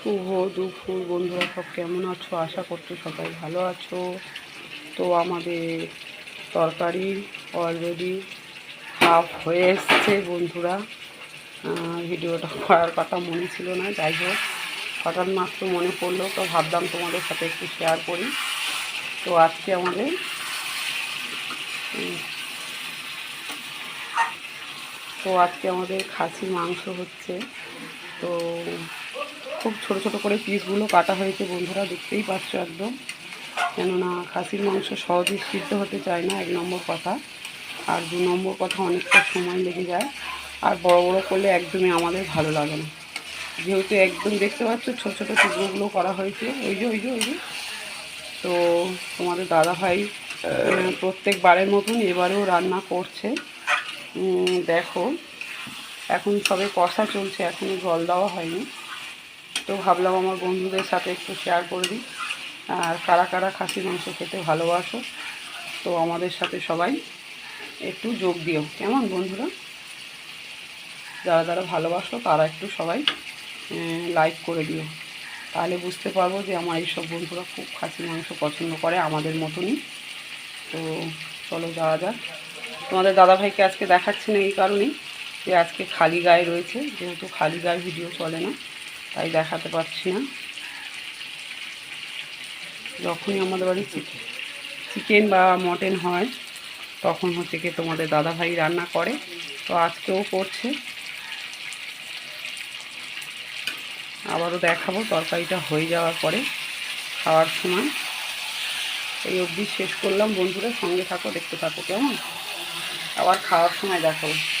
শুভ দুপুর বন্ধুরা, সব কেমন আছো? আশা করছি সবাই ভালো আছো। তো আমাদের তরকারি অলরেডি হাফ হয়ে এসছে বন্ধুরা। ভিডিওটা করার কথা মনে ছিল না, যাই হোক। হঠাৎ মাত্র মনে পড়ল, তো ভাবলাম তোমাদের সাথে একটু শেয়ার করি। তো আজকে আমাদের তো আজকে আমাদের খাসি মাংস হচ্ছে। তো খুব ছোট ছোট করে পিসগুলো কাটা হয়েছে বন্ধুরা, দেখতেই পাচ্ছ একদম। কেননা খাসির মাংস সহজেই সিদ্ধ হতে চায় না, এক নম্বর কথা। আর দু নম্বর কথা, অনেকটা সময় লেগে যায়। আর বড় বড় করলে একদমই আমাদের ভালো লাগে না। যেহেতু একদম দেখতে পাচ্ছ, ছোট ছোট টুকরোগুলো করা হয়েছে। ওই যে ওই যে ওই যে। তো তোমাদের দাদা ভাই প্রত্যেকবারের মতন এবারেও রান্না করছে। দেখো, এখন সবে কষা চলছে এখনও জল দেওয়া হয়নি। তো ভাবলাম আমার বন্ধুদের সাথে একটু শেয়ার করে দিই। আর কারা কারা খাসি মাংস খেতে ভালোবাসো, তো আমাদের সাথে সবাই একটু যোগ দিও। কেমন বন্ধুরা? যারা যারা ভালোবাসো, তারা একটু সবাই লাইক করে দিও। তাহলে বুঝতে পারব যে আমার এইসব বন্ধুরা খুব খাসি মাংস পছন্দ করে আমাদের মতনই। তো চলো যাওয়া যাক। তোমাদের দাদাভাইকে আজকে দেখাচ্ছি না এই কারণেই যে আজকে খালি গায়ে রয়েছে, যেহেতু খালি গায়ে ভিডিও চলে না। তাই দেখাতে পারছি না। যখনই আমাদের বাড়ি চিকেন বা মটন হয়, তখন হচ্ছে কি তোমাদের দাদাভাই রান্না করে। তো আজকেও করছে। আবারও দেখাবো, তরকারিটা হয়ে যাওয়ার পরে খাওয়ার সময়। এই অবধি শেষ করলাম। বন্ধুরা সঙ্গে থাকো, দেখতে থাকো, কেমন? আবার খাওয়ার সময় দেখাবো।